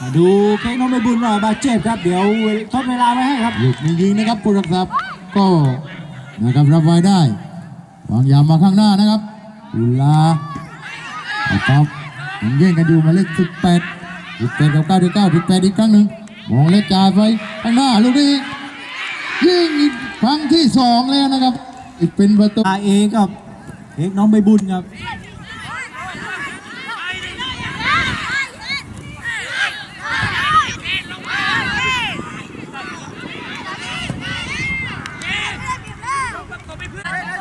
มาดูเค้กน้องใบบุญหน่อยบาดเจ็บครับ เดี๋ยวทดเวลาไว้ให้ครับลูกนี้ยิงนะครับผู้รักษาก็นะครับรับไว้ได้วางยามมาข้างหน้านะครับอุลาเอาครับยังแย่งกันอยู่หมายเลขสิบแปดสิบแปดกับเก้าสิบเก้าสิบแปดอีกครั้งหนึ่งมองเล็กจ่ายไปข้างหน้าลูกนี้ยิงอีกครั้งที่สองแล้วนะครับ อีกเป็นประตูอาเอกับเค้กน้องใบบุญครับ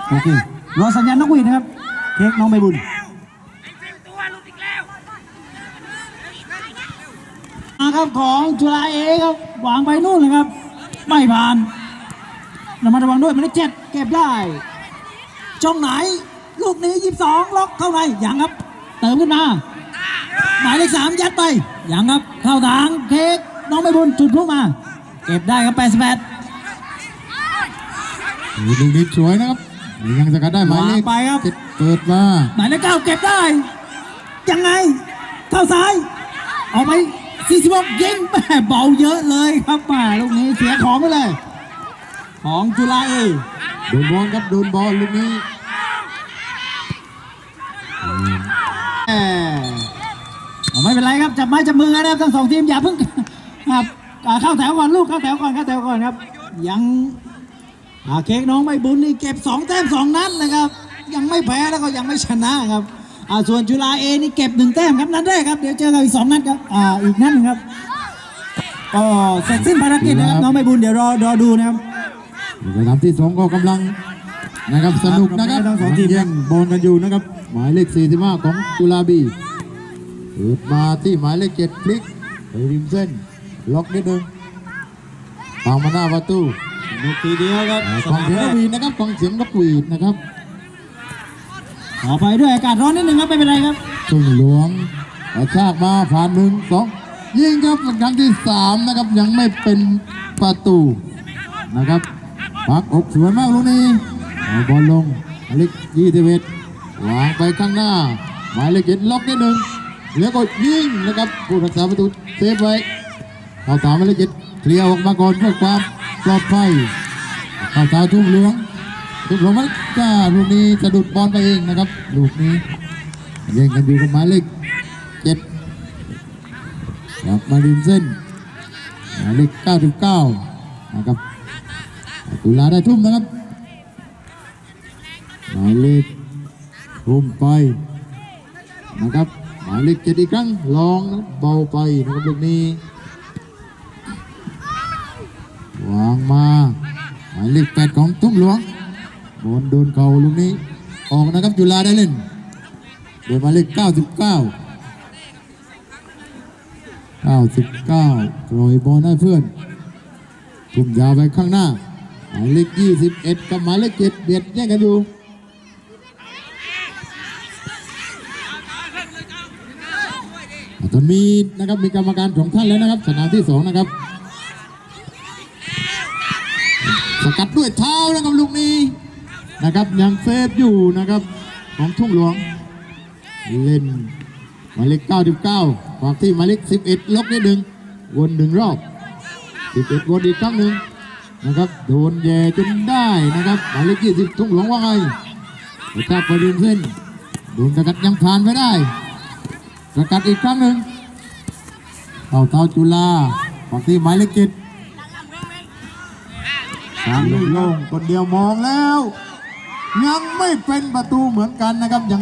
โอเครอสัญญาณนกหวีดนะครับ เค้กน้องใบบุญมาครับของจุฬาเอครับวางไปนู่นเลยครับ ไม่ผ่านระมัดระวังด้วยมันได้เจ็ดเก็บได้ช่องไหน ลูกนี้ยี่สิบสองล็อกเข้าในยังครับ เติมขึ้นมา หมายเลขสามยัดไปยังครับ เข้าทางเค้กน้องใบบุญจุดพลุมา เก็บได้ครับแปดสิบแปดลูกนี้สวยนะครับ ยังสกัดได้หมายเลขวางไปครับเจ็ดเปิดมาหมายเลขเก้าเก็บได้ ยังไง เข้าซ้าย ออกไปสี่สิบหกยิงแม่เบาเยอะเลยครับแม่ลูกนี้เสียของไปเลย ของจุฬาเอโดนบอลครับโดนบอลลูกนี้แหม่เอาไม่เป็นไรครับ จับไม้จับมือกันนะครับทั้งสองทีมอย่าเพิ่งครับอ่าเข้าแถวก่อนลูกเข้าแถวก่อนเข้าแถวก่อนครับ ยัง อ่าเค้กน้องไม่บุญนี่เก็บสองแต้มสองนัดนะครับ ยังไม่แพ้แล้วก็ยังไม่ชนะครับอ่าส่วนจุฬาเอนี่เก็บหนึ่งแต้มครับนัดแรกครับเดี๋ยวเจอกันอีกสองนัดครับอ่าอีกนัดหนึงครับก็เสร็จสิ้นภารกิจนะครับน้องไม่บุญเดี๋ยวรอรอดูนะครับสนามที่สองก็กำลังนะครับสนุกนะครับทั้งสองทีมแย่งบอลกันอยู่นะครับ หมายเลข 45 ของจุฬาบีเปิดมาที่หมายเลขเจ็ดพลิกไปริมเส้น ล็อกนิดนึง ตามมาหน้าประตูลูกทีเดียวครับฟังเสียงนกหวีดนะครับฟังเสียงนกหวีดนะครับขอไปด้วยอากาศร้อนนิดนึงครับไม่เป็นไรครับสุ่มหลวงกระชากมาผ่านหนึ่งสองยิงครับครั้งที่สามนะครับยังไม่เป็นประตูนะครับปักอกสวยมากลูกนี้เอาบอลลงหมายเลขยี่สิบเอ็ดวางไปข้างหน้า หมายเลขเจ็ดล็อกนิดหนึ่งแล้วก็ยิงนะครับผู้รักษาประตูเซฟไว้เข้าตามหมายเลขเจ็ด เคลียร์ออกมาก่อนเพื่อความปลอดภัยเข้าตาทุ่มหลวงทุ่มหลวงมันจ้าลูกนี้สะดุดบอลไปเองนะครับ ลูกนี้แย่งกันอยู่กับหมายเลขเจ็ดกลับมาริมเส้นหมายเลขเก้าสิบเก้านะครับตุลาได้ทุ่มนะครับหมายเลขทุ่มไปนะครับหมายเลขเจ็ดอีกครั้งลองเบาไปนะครับลูกนี้วางมาหมายเลขแปดของทุ่มหลวงบอลโดนเข่าลูกนี้ ออกนะครับจุฬาได้เล่นโดยหมายเลข99 99ปล่อยบอลให้เพื่อนทุ่มยาวไปข้างหน้าหมายเลข21กับหมายเลข7เบียดแย่งกันอยู่ตอนมีนะครับมีกรรมการสองท่านแล้วนะครับ สนามที่สองนะครับ ส กัดด้วยเท้านะครับลูกนี้นะครับยังเซฟอยู่นะครับของทุ่งหลวง เล่นหมายเลข99ฝากที่หมายเลข11ลบนิดหนึ่งวนหนึ่งรอบ 11 วนอีกครั้งหนึ่งนะครับโดนแย่จนได้นะครับหมายเลข20 ทุ่งหลวงว่าไงกระชากไปริมเส้นโดนสกัดยังผ่านไม่ได้สกัดอีกครั้งหนึ่งเข้าเท้าจุฬาฝากที่หมายเลข7 ทางลูกโล่งคนเดียวมองแล้ว ยังไม่เป็นประตูเหมือนกันนะครับ ยัง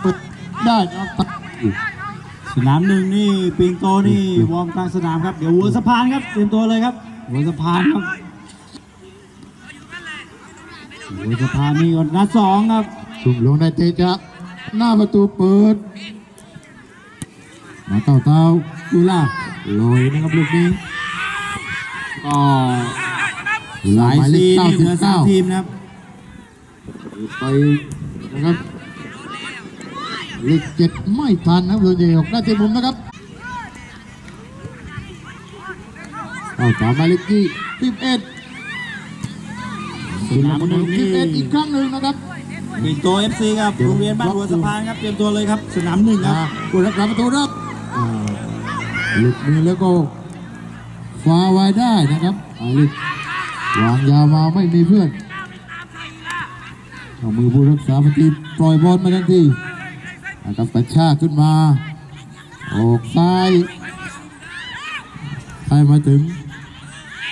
เปิดได้นะครับสนามหนึ่งนี่ปิงโตนี่วอร์มกลางสนามครับเดี๋ยวหัวสะพานครับเตรียมตัวเลยครับ หัวสะพานครับหัวสะพานนี่ก่อนนัดสองครับสุ่มลงในเตะจะหน้าประตูเปิดมาเต่าเต้าดูล่าลอยนะครับลูกนี้ก็ หลายสายเลซีขนี่เหลือสาม99ทีมนะครับไปนะครับเลขเจ็ดไม่ทันนะครับเลยเดียวหน้าที่มุมนะครับเอาต่อมาเลขที่สิบเอ็ดสนามหนึ่งสินี่บเอ็ดอีกครั้งหนึ่งนะครับปิงโตเอฟซีครับโรงเรียนบ้านหัวสะพานครับเตรียมตัวเลยครับสนามหนึ่งครับอ่าผู้รักษาประตูรับอ่าหลุดมือแล้วก็ฟ้าไว้ได้นะครับอาลิก วางยาวมาไม่มีเพื่อนเอามือผู้รักษาประตูปล่อยบอลมาทันทีนะครับกระชากขึ้นมา ออกซ้ายซ้ายมาถึง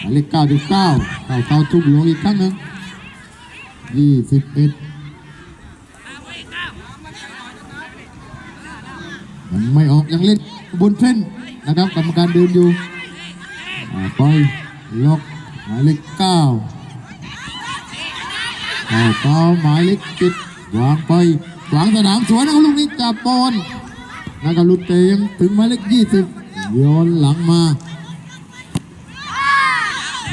หมายเลขเก้าจุดเก้าเข้าเท้าทุกหลวงอีกครั้งหนึ่งยี่สิบเอ็ดยังไม่ออกยังเล่นบนเส้นนะครับกรรมการเดินอยู่อ่าไปล็อก หมายเลขเก้าเข้าเท้าหมายเลขจ็ดวางไปขวางสนามสวยนะครับลูกนี้จับบอลนะครับลุดเตยังถึงหมายเลขยี่สิบโยนหลังมา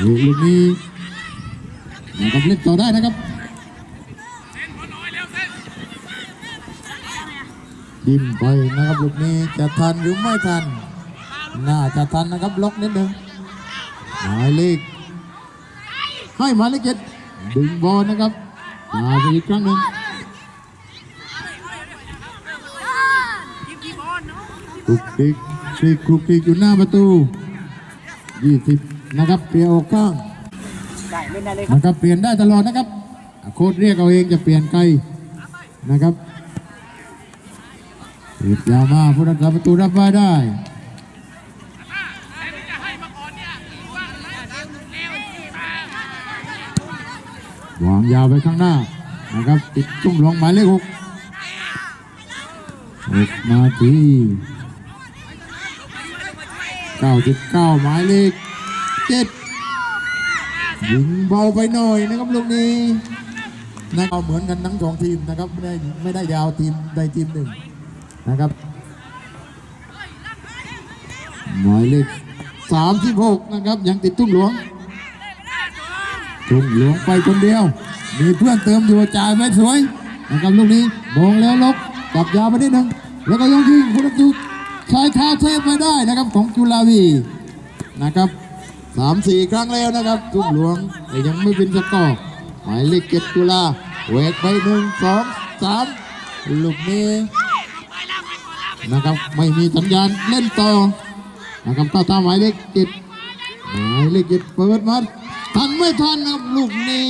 ลูกนี้นะครับเล่นต่อได้นะครับดิ้นไปนะครับลูกนี้จะทันหรือไม่ทัน น่าจะทันนะครับล็อกนิดหนึ่งหมายเลข ให้หมายเลขเจ็ดดึงบอลนะครับมาอีกครั้งหนึ่งคลุกคลิกคลิกคลุกคลิกอยู่หน้าประตู20นะครับเปลี่ยนออกข้างได้เล่นได้เลยครับนะครับเปลี่ยนได้ตลอดนะครับ โค้ดเรียกเอาเองจะเปลี่ยนใครนะครับติดยาวมาผู้รักษาประตูรับไว้ได้ วาง ยาวไปข้างหน้านะครับ ติดตุ้งหลวงหมายเลขหกหกนาทีเก้าจุดเก้าหมายเลขเจ็ดยิงเบาไปหน่อยนะครับลูกนี้นะครับเหมือนกันทั้งสองทีมนะครับไม่ได้ไม่ได้ยาวทีมใดทีมหนึ่งนะครับหมายเลขสามสิบหกนะครับยังติดตุ้งหลวงทุ่งหลวงไปคนเดียว มีเพื่อนเติมอยู่จ่ายไปสวยนะครับลูกนี้มองแล้วลบจับยาวไปนิดนึงแล้วก็ยังยิงพุทธจุชายคาเทพไม่ได้นะครับของจุฬาวีนะครับสามสี่ครั้งแล้วนะครับทุ่งหลวงแต่ยังไม่เป็นสกอร์หมายเลขเจ็ดจุฬาเวกไปหนึ่งสองสามลูกนี้นะครับไม่มีสัญญาณเล่นต่อนะครับเข้าตามหมายเลขเจ็ดหมายเลขเจ็ดเปิดมาทันไม่ทันนะครับลูกนี้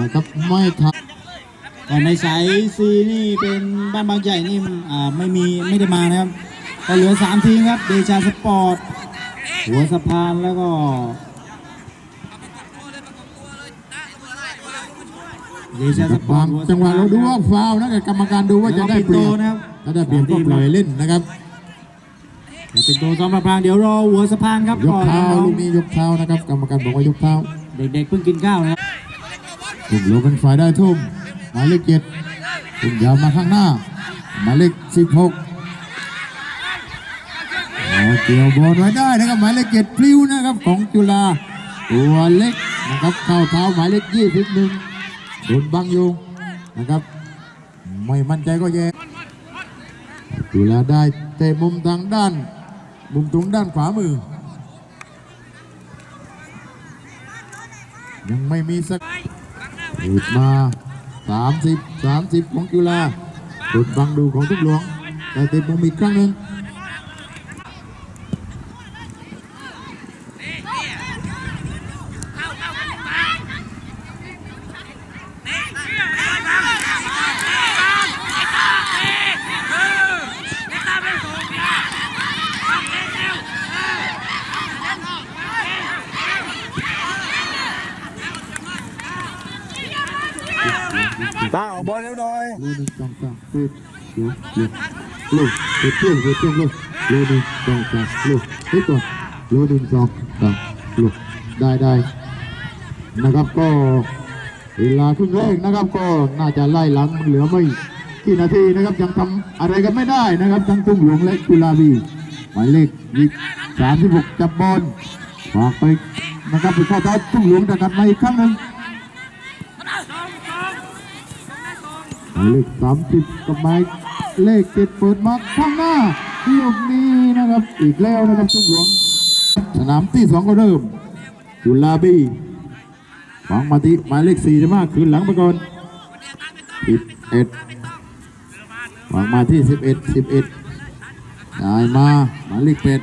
นะครับไม่ทันแต่ในสายซีนี่เป็นบ้านบางใหญ่นี่อ่าไม่มีไม่ได้มานะครับก็เหลือสามทีมครับเดชาสปอร์ตหัวสะพานแล้วก็เดชาสปอร์บาตงหัวสะพนจังหวะเราดูว่าฟาวล์นะกรรมการดูว่าจะได้เปรียบนะครับถ้าได้เปรียบก็ปล่อยเล่นนะครับอย่าเป็นตัวซ้อมสะพานเดี๋ยวรอหัวสะพานครับยกก่อนเท้าน้องลูกนี้ยกเท้านะครับกรรมการบอกว่ายกเท้า เด็กๆเพิ่งกินข้าวนะครับ ทุ่มโลเป็นฝ่ายได้ทุ่มหมายเลขเจ็ดทุ่มยาวมาข้างหน้าหมายเลขสิบหกเกี่ยวบอลไว้ได้นะครับหมายเลขเจ็ดพลิ้วนะครับของจุฬาตัวเล็กนะครับเข้าเท้าหมายเลขยี่สิบหนึ่งโดนบังอยู่นะครับ ไม่มั่นใจก็แย่จุฬาได้เตะมุมทางด้าน มุมตรงด้านขวามือ ยังไม่มีสัก อุดมา30 30 ของจุฬาตุดบังดูของทุกหลวงแต่เตะมุมอีกครั้งหนึ่ง ตาออกบอลเร็วหน่อยลูกหนึ่งสองสามปิดเดี๋ยวเดี๋ยวลูกปิดเที่ยงปิดเที่ยงลูกลูกหนึ่งสองสามลูกปิดก่อนลูกหนึ่งสองสามลูกได้ได้นะครับก็เวลาครึ่งแรกนะครับก็น่าจะไล่หลังเหลือไม่กี่นาทีนะครับยังทำอะไรกันไม่ได้นะครับทั้งทุ่งหลวงและกุลาบีหมายเลขยี่สามสิบหกจับบอลฝากไปนะครับไปเข้าท้าทุ่งหลวงแต่กลับมาอีกครั้งหนึ่ง หมาย เลขสามสิบกับหมายเลขเจ็ดเปิดมาข้างหน้าลูกนี้นะครับ อีกแล้วนะครับทุ่งหลวง สนามที่สองก็เริ่มจุลาบีหวังมาที่หมายเลขสี่จะมากคืนหลังไปก่อนสิบเอ็ดหวังมาที่สิบเอ็ดสิบเอ็ดจ่ายมาหมายเลขเป็ด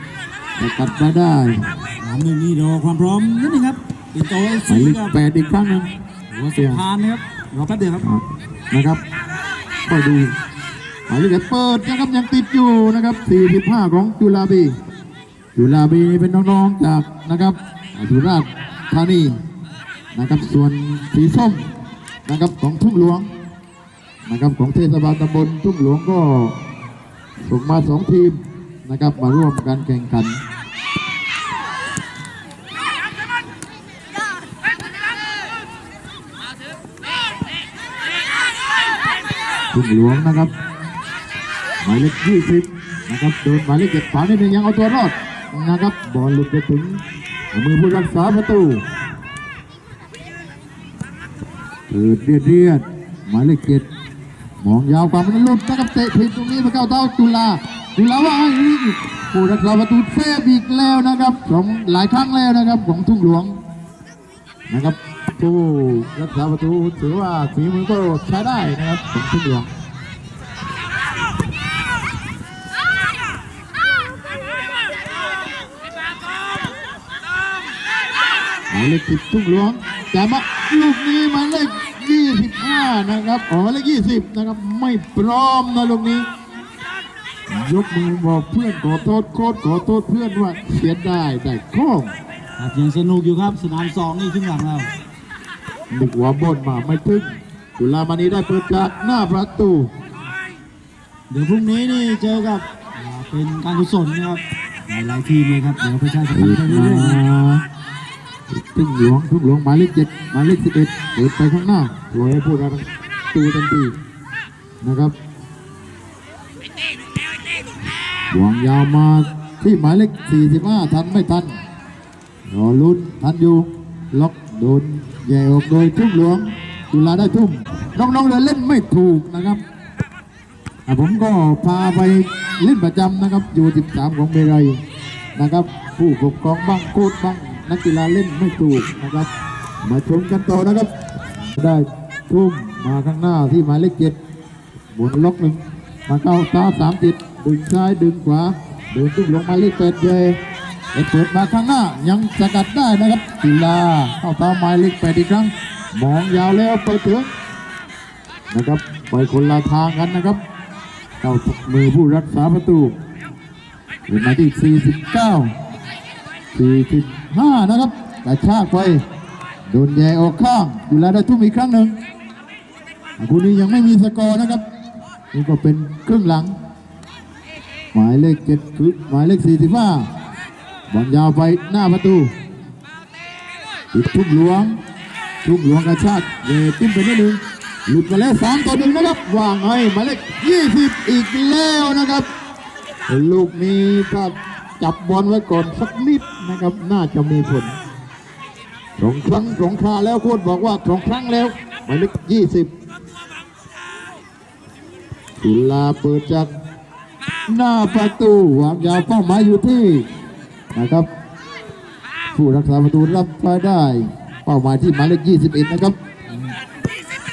ต่กัดมาได้สนามหนึ่งนี่รอความพร้อมนิดนึงครับปินโตเอหมายซีเลขกับแปดอีกครั้งหนึ่งหัวเสุพานนะครับรอแป๊บเดียวครับนะครับ ก็ดูหมายเลขเจ็ดเปิดนะครับยังติดอยู่นะครับ45ของจุฬาบีจุฬาบีเป็นน้องๆจากนะครับสุราษฎร์ธานีนะครับส่วนสีส้มนะครับของทุ่งหลวงนะครับของเทศบาลตำบลทุ่งหลวงก็ส่งมาสองทีมนะครับมาร่วมการแข่งขัน ทุ่งหลวงนะครับ หมายเลขยี่สิบนะครับโดนหมายเลขเจ็ดฝานิดนึงยังเอาตัวรอดนะครับบอลหลุดไปถึงมือผู้รักษาประตูเปิดเรียดเรียดหมายเลขเจ็ดมองยาวกว่ามันลุดนะครับเตะผิดตรงนี้ไปเข้าเท้าจุฬาจุฬาว่าไอ้นี่ผู้รักษาประตูเซฟอีกแล้วนะครับสองหลายครั้งแล้วนะครับของทุ่งหลวงนะครับ ผู้รักษาประตูถือว่าฝีมือก็ใช้ได้นะครับของทุ่งหลวงหมายเลขสิบทุ่งหลวงแต่มาลูกนี้หมายเลขยี่สิบห้านะครับอ๋อเลขยี่สิบนะครับไม่พร้อมนะลูกนี้ ยกมือบอกเพื่อนขอโทษโค้ชขอโทษเพื่อนว่าเสียได้ได้โค้งยังสนุกอยู่ครับสนามสองนี่ครึ่งหลังแล้ว นึกว่าบนมาไม่ถึงจุฬามณีได้เปิดจากหน้าประตู เดี๋ยวพรุ่งนี้นี่เจอกับอ่าเป็นการกุศลนะครับหลายๆทีมเลยครับเดี๋ยวประชาสัมพันธ์ไปเรื่อยๆนะทุ่งหลวงทุ่งหลวงหมายเลขเจ็ดหมายเลขสิบเอ็ดเปิดไปข้างหน้าลอยให้ผู้รับตูทันทีนะครับหวงยาวมาที่หมายเลข45ทันไม่ทันรอลุ้นทันอยู่ล็อก โดนแย่ออกโดยทุ่งหลวงจุฬาได้ทุ่มน้องๆเลยเล่นไม่ถูกนะครับผมก็พาไปเล่นประจำนะครับ อยู่ 13 ของเบรัยนะครับ ผู้ปกครองบ้างโค้ชบ้างนักกีฬาเล่นไม่ถูกนะครับ มาชมกันต่อนะครับ ได้ทุ่มมาข้างหน้าที่หมายเลขเจ็ดบนล็อกหนึ่งมาเข้าตาสามจิตดึงซ้ายดึงขวาเดินทุ่มลงมาเลขแปดเย เอ็ดเปิดมาข้างหน้ายังสกัดได้นะครับกีฬาเข้าตามหมายเลขแปดอีกครั้ง มองยาวแล้วไปถึงนะครับไปคนละทางกันนะครับเข้ามือผู้รักษาประตูเป็นมาที่ 49 45 นะครับกระชากไปโดนแย่ออกข้างดูแลได้ทุ่มอีกครั้งหนึ่งคู่นี้ยังไม่มีสกอร์นะครับนี่ก็เป็นครึ่งหลัง หมายเลขเจ็ดคือหมายเลข45บ บอลยาวไปหน้าประตูติดทุ่มหลวง ทุ่มหลวงกระชากเยติ้มไปนิดนึงหลุดมาแล้วสามต่อหนึ่งนะครับวางให้มายเลข20อีกแล้วนะครับ ลูกนี้ถ้าจับบอลไว้ก่อนสักนิดนะครับ น่าจะมีผลสองครั้งสองคราแล้วโค้ชบอกว่าสองครั้งแล้วหมายเลขยี่สิบตุลาเปิดจากหน้าประตูวางยาวเป้าหมายอยู่ที่ นะครับ ผู้รักษาประตูรับไปได้ เป้าหมายที่หมายเลขยี่สิบเอ็ดนะครับ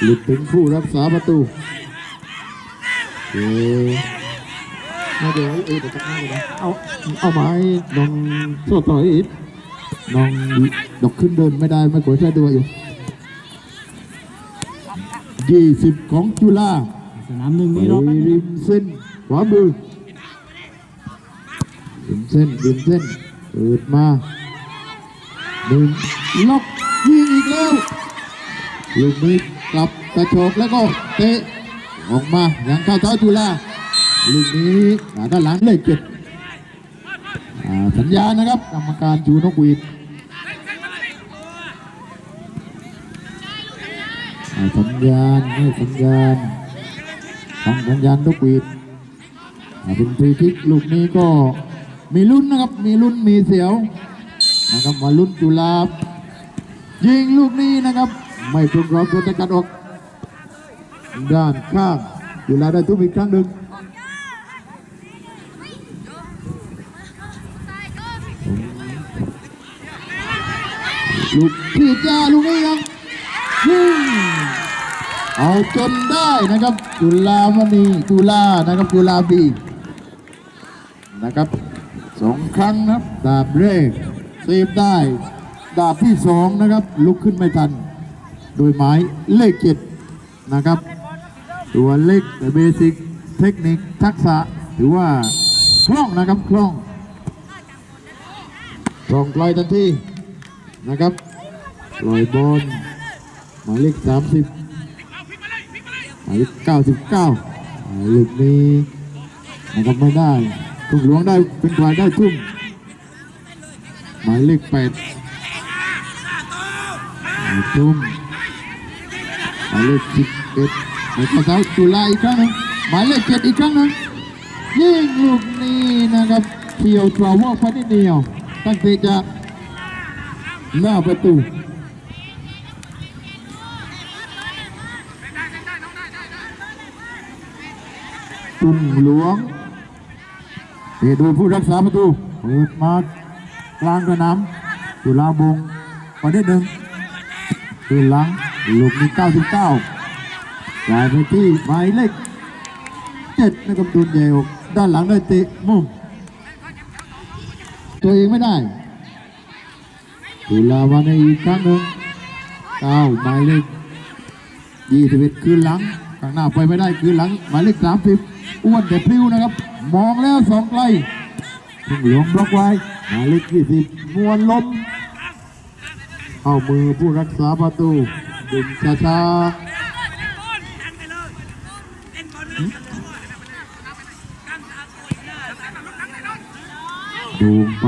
หลุดถึงผู้รักษาประตูโอเคมาเดี๋ยวเออเดี๋ยวจะเอาเลยนะเอาเอาไม้น้องโซ่ต่อยอีกน้องดอกขึ้นเดินไม่ได้ไม่กดใช้ตัวอยู่ยี่สิบของจุฬาสนามหนึ่งไปนี่รอบริมเส้นขวามือริมเส้นริมเส้น เปิดมาหนึ่งล็อกยิงอีกแล้วลูกนี้กลับกระโชกแล้วก็เตะออกมายังเข้าเท้าจุฬาลูกนี้อ่าด้านหลังเลขเจ็ดอ่าสัญญานะครับกรรมการจูนกวีดสัญญาณให้สัญญาณฟังสัญญาณนกวีดเป็นฟรีคิกลูกนี้ก็ มีลุ้นนะครับ มีลุ้นมีเสียวนะครับมาลุ้นจุฬายิงลูกนี้นะครับ ไม่ตรงกรอบตัวตะกัดออก ด้านข้างจุฬาได้ทุบอีกครั้งหนึ่งลูกพี่จ้าลูกนี้ยังยิงเอาจนได้นะครับจุฬามณีจุฬานะครับจุฬาบีนะครับ สองครั้งนะครับ ดาบเรกเซฟได้ ดาบที่สองนะครับ ลุกขึ้นไม่ทัน โดยไม้เลขเจ็ดนะครับ ตัวเล็กแต่เบสิกเทคนิคทักษะถือว่าคล่องนะครับคล่องคล่องปล่อยทันทีนะครับลอยบอลหมายเลขสามสิบหมายเลขเก้าสิบเก้าหมายเลขนี้นะครับไม่ได้ ทุ่งหลวงได้เป็นฝ่ายได้ทุ่มหมายเลขแปดหมายทุ่มหมายเลขสิบเอ็ดในข้อเท้าตุลาอีกครั้งหนึ่งหมายเลขเจ็ดอีกครั้งหนึ่งยิงลูกนี้นะครับเที่ยวทราวอลไปนิดเดียวตั้งแต่จะหน้าประตูตุ่มหลวง เดี๋ยวดูผู้รักษาประตูเปิดมากลางสนามตุลาบงไปนิดหนึ่งคืนหลังลูกนี้99จ่ายไปที่หมายเลขเจ็ดนะครับตุนเยกด้านหลังได้เตะมุมตัวเองไม่ได้ตุลาวันในอีกครั้งหนึ่งเก้าหมายเลขยี่สิบเอ็ดคืนหลังข้างหน้าไปไม่ได้คืนหลังหมายเลขสามสิบอ้วนแต่พลิ้วนะครับ มองแล้วสองไกลทุ่งหลวงบล็อกไว้หมายเลขยี่สิบมวนล้มเข้ามือผู้รักษาประตูดึงช้าช้าดูไป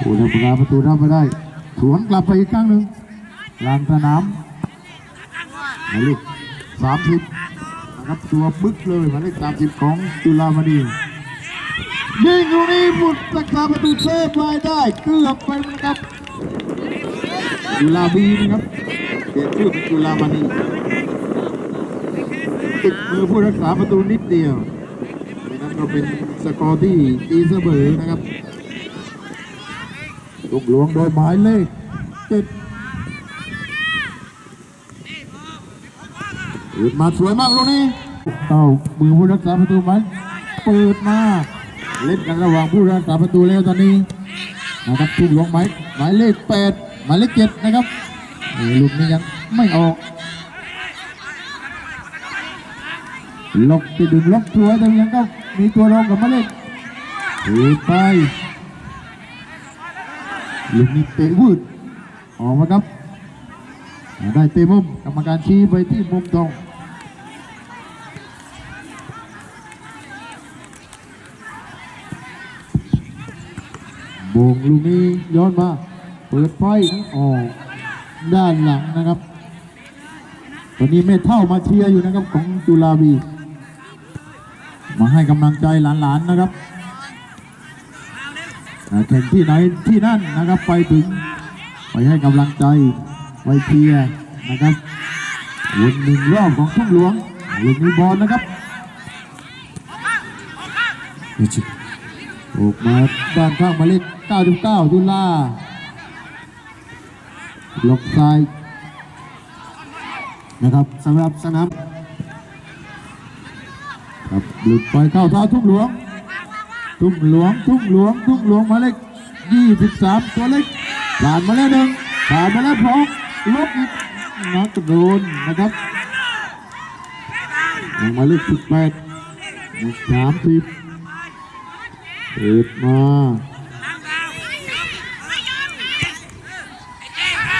ผู้รักษาประตูทำไม่ได้สวนกลับไปอีกครั้งหนึ่งลางสนามหมายเลขสามสิบ ครับตัวบึกเลยหมายเลขสามสิบของจุฬามณียิงลูกนี้บุตรรักษาประตูเซฟไว้ได้เกือบไปนะครับจุฬาบีนะครับเปลี่ยนชื่อเป็นจุฬามณีติดมือผู้รักษาประตูนิดเดียวดังนั้นก็เป็นสกอร์ที่ตีเสมอนะครับลูกหลวงโดยหมายเลขเจ็ดเปิดมาสวยมากลูกนี้ เต้ามือผู้รักษาประตูมันเปิดมาเล่นกันระหว่างผู้รักษาประตูแล้วตอนนี้นะครับทุ่งหลวงหมายหมายเลขแปดหมายเลขเจ็ดนะครับลูกนี้ยังไม่ออกล็อกที่ดึงล็อกตัวแต่ยังก็มีตัวรองกับหมายเลขถือไปลูกนี้เตะวืดออกมาครับได้เตะมุมกรรมการชี้ไปที่มุมตรง โบงลูกนี้ย้อนมาเปิดไฟทั้งออกด้านหลังนะครับตอนนี้เมเท่ามาเชียร์อยู่นะครับของจุฬาบีมาให้กำลังใจหลานๆนะครับแข่งที่ไหนที่นั่นนะครับไปถึงไปให้กำลังใจไปเชียร์นะครับวนหนึ่งรอบของทุ่งหลวงลูกนี้บอลนะครับออกมาด้านข้างมาเลข 99จุฬาล็อกซ้ายนะครับสำหรับสนามครับหลุดไปเข้าเท้าทุ่งหลวง ทุ่งหลวง ทุ่งหลวง ทุ่งหลวงมาเลข23 ตัวเล็กผ่านมาแล้วหนึ่งผ่านมาแล้วพร้อมลบอีกนักโดนนะครับมาเลข18 30เปิดมา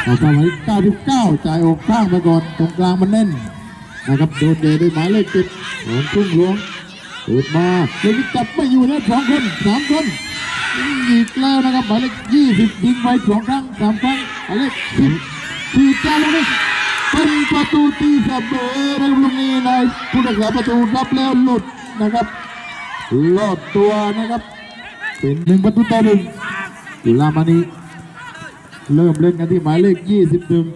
เอาทำไว้99 จ่ายออกข้างไปก่อนตรงกลางมันแน่นนะครับโดนเดด้วยหมายเลขเจ็ดของทุ่งหลวงเปิดมาเดี๋ยวจับไม่อยู่แล้วสองคนสามคนอีกแล้วนะครับหมายเลข20ยิงไปสองครั้งสามครั้งหมายเลข10ทีจ้าแล้วนี่เป็นประตูตีเสมอนะครับลูกนี้นายผู้รักษาประตูรับแล้วหลุดนะครับหลอดตัวนะครับเป็นหนึ่งประตูต่อหนึ่งจุฬามณี เริ่มเล่นกันที่หมายเลขยี่สิบหนึ่ง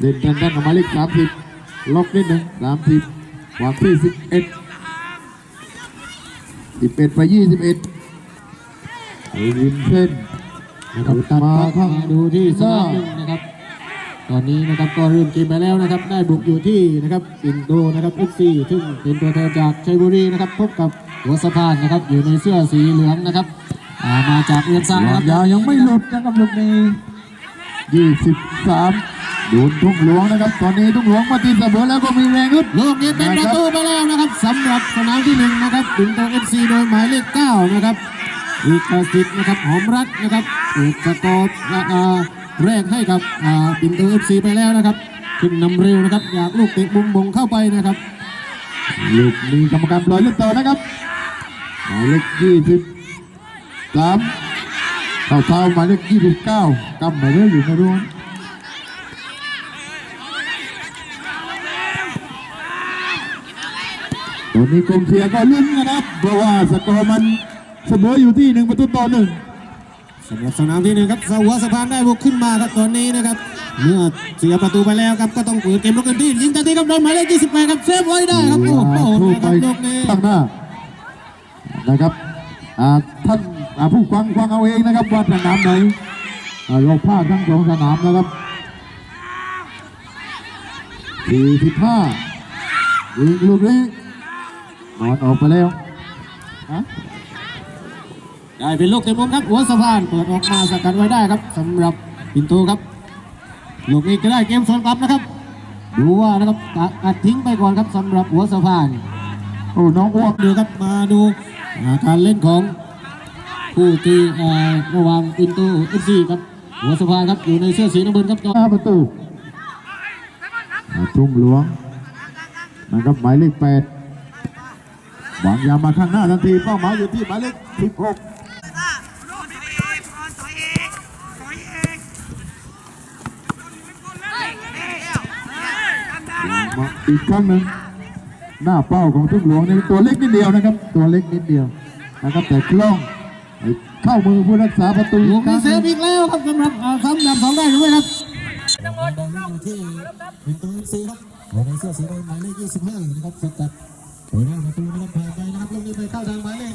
เล่นกันด้านกับหมายเลขสามสิบล็อกนิดหนึ่งสามสิบวางที่สิบเอ็ดสิบเอ็ดไปยี่สิบเอ็ดริมเส้นนะครับตัดมาข้างดูที่สหน้านามหนึ่งนะครับ ตอนนี้นะครับก็เริ่มเกมไปแล้วนะครับ ได้บุกอยู่ที่นะครับอินโดนะครับเอฟซีซึ่งเป็นตัวแทนจากชัยบุรีนะครับพบกับหัวสะพานนะครับอยู่ในเสื้อสีเหลืองนะครับ อ่ามาจากเรียนซังวานะงครับยาวยังไม่หลุดนะครับลูกนี้ยี่สิบสามโดนทุ่งหลวงนะครับ ตอนนี้ทุ่งหลวงมาตีเสมอแล้วก็มีแรงอึดลูกนี้เป็นประตูไปแล้วนะครับสำหรับสนามที่หนึ่งนะครับอินโดเอฟซีโดยหมายเลขเก้านะครับอีกสิทธิ์นะครับหอมรัตน์นะครับเปิดสกอร์อ่าแรกให้กับอ่าอินโดเอฟซีไปแล้วนะครับขึ้นนำเร็วนะครับอยากลูกเตะมุมบงเข้าไปนะครับ ลูกนี้กรรมการปล่อยลูกต่อนะครับหมายเลขยี่สิบ สามเข้าเท้าหมายเลขยี่สิบเก้ากำหมายเลขอยู่ในรั้วตอนนี้กองเชียร์ก็ลุ้นนะครับเพราะว่าสกอร์มันเสมออยู่ที่หนึ่งประตูต่อหนึ่งสำหรับสนามที่หนึ่งครับสหัวสะพานได้บุกขึ้นมาครับตอนนี้นะครับ เมื่อเสียประตูไปแล้วครับก็ต้องเปิดเกมลุกกันที่ยิงทันทีครับโดนหมายเลข28ครับเซฟไว้ได้ครับโอ้โหทูนะคไปรับลูกนี้ข้างหน้านะครับอ่าท่านอ่า ผู้ฟังฟังเอาเองนะครับว่าสนามไหนอ่าเราพลาดทั้งสองสนามนะครับสี่สิบห้ายิงลูกนี้นอนออกไปแล้วฮะได้เป็นลูกเตะมุมครับหัวสะพานเปิดออกมาสกัดไว้ได้ครับสำหรับปินโตครับลูกนี้ก็ได้เกมสวนกลับนะครับดูว่านะครับอัดทิ้งไปก่อนครับสำหรับหัวสะพานโอ้น้องอ้วกดูครับมาดูอ่าการเล่นของ ผู้ที่อ่าระหว่างปินโตเอฟซีครับหัวสะพานครับอยู่ในเสื้อสีน้ำเงินครับหน้าประตูอ่าทุ่งหลวงนะครับหมายเลขแปดวางยามาข้างหน้าทันทีเป้าหมายอยู่ที่หมายเลขสิบหกมาอีกครั้งหนึ่งหน้าเป้าของทุ่งหลวงนี่ตัวเล็กนิดเดียวนะครับ ตัวเล็กนิดเดียวนะครับแต่คล่อง เข้ามือผู้รักษาประตูลูกครั้นี้งเซหนึ่ฟงอีกแล้วครับสำหรับอ่าซ้ำดับสองได้หรือไม่ครับบอลอยู่ที่ปินโตเอฟซีครับอยู่ในเสื้อสีแดงหมายเลข25นะครับสกัดโดยหน้าประตูนะครับผ่านไปนะครับลูกนี้ไปเข้าทางหมายเลข